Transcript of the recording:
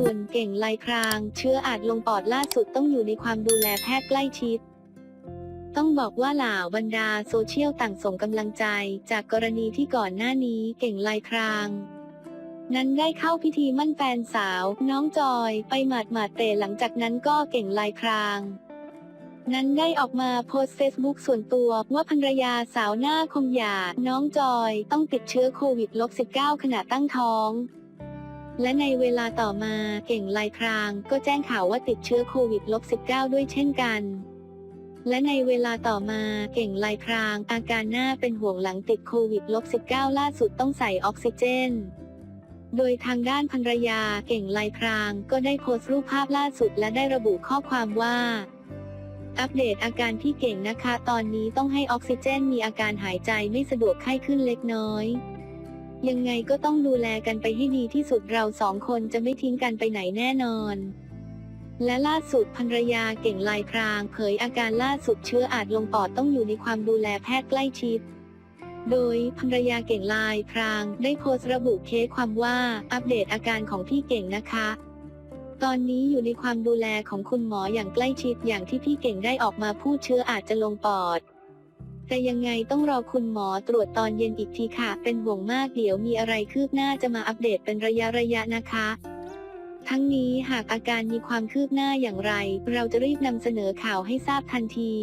ส่วนเก่งลายคราง เชื้ออาจลงปอดล่าสุดต้องอยู่ในความดูแลแพทย์ใกล้ชิด ต้องบอกว่าเหล่าบรรดาโซเชียลต่างส่งกำลังใจ จากกรณีที่ก่อนหน้านี้เก่งลายคราง นั้นได้เข้าพิธีมั่นแฟนสาว น้องจอย ไปหมาดหมาดเตะหลังจากนั้นก็เก่งลายครางนั้นได้ออกมาโพสเฟซบุ๊กส่วนตัวว่าภรรยาสาวหน้าคมหยา น้องจอย ต้องติดเชื้อโควิด -19 ขณะตั้งท้อง และในเวลาต่อมาเก่งลายครางก็แจ้งข่าวว่าติดเชื้อโควิด -19 ด้วยเช่นกัน และในเวลาต่อมาเก่งลายครางอาการหน้าเป็นห่วงหลังติดโควิด -19 ล่าสุดต้องใส่ออกซิเจน โดยทางด้านภรรยาเก่งลายพรางก็ได้โพสต์รูปภาพล่าสุดและได้ระบุข้อความว่าอัปเดตอาการพี่เก่งนะคะ ตอนนี้ต้องให้ออกซิเจนมีอาการหายใจไม่สะดวกไข้ขึ้นเล็กน้อย ยังไงก็ต้องดูแลกันไปให้ดีที่สุดเราสองคนจะไม่ทิ้งกันไปไหนแน่นอน และล่าสุดภรรยาเก่งลายพราง เผยอาการล่าสุดเชื้ออาจลงปอดต้องอยู่ในความดูแลแพทย์ใกล้ชิด โดยภรรยาเก่งลายพราง ได้โพสต์ระบุเคสความว่าอัปเดตอาการของพี่เก่งนะคะ ตอนนี้อยู่ในความดูแลของคุณหมออย่างใกล้ชิดอย่างที่พี่เก่งได้ออกมาพูดเชื้ออาจจะลงปอด แต่ยังไงต้องรอคุณหมอตรวจตอนเย็นอีกทีค่ะ เป็นห่วงมากเดี๋ยวมีอะไรคืบหน้าจะมาอัปเดตเป็นระยะระยะนะคะ ทั้งนี้หากอาการมีความคืบหน้าอย่างไร เราจะรีบนำเสนอข่าวให้ทราบทันที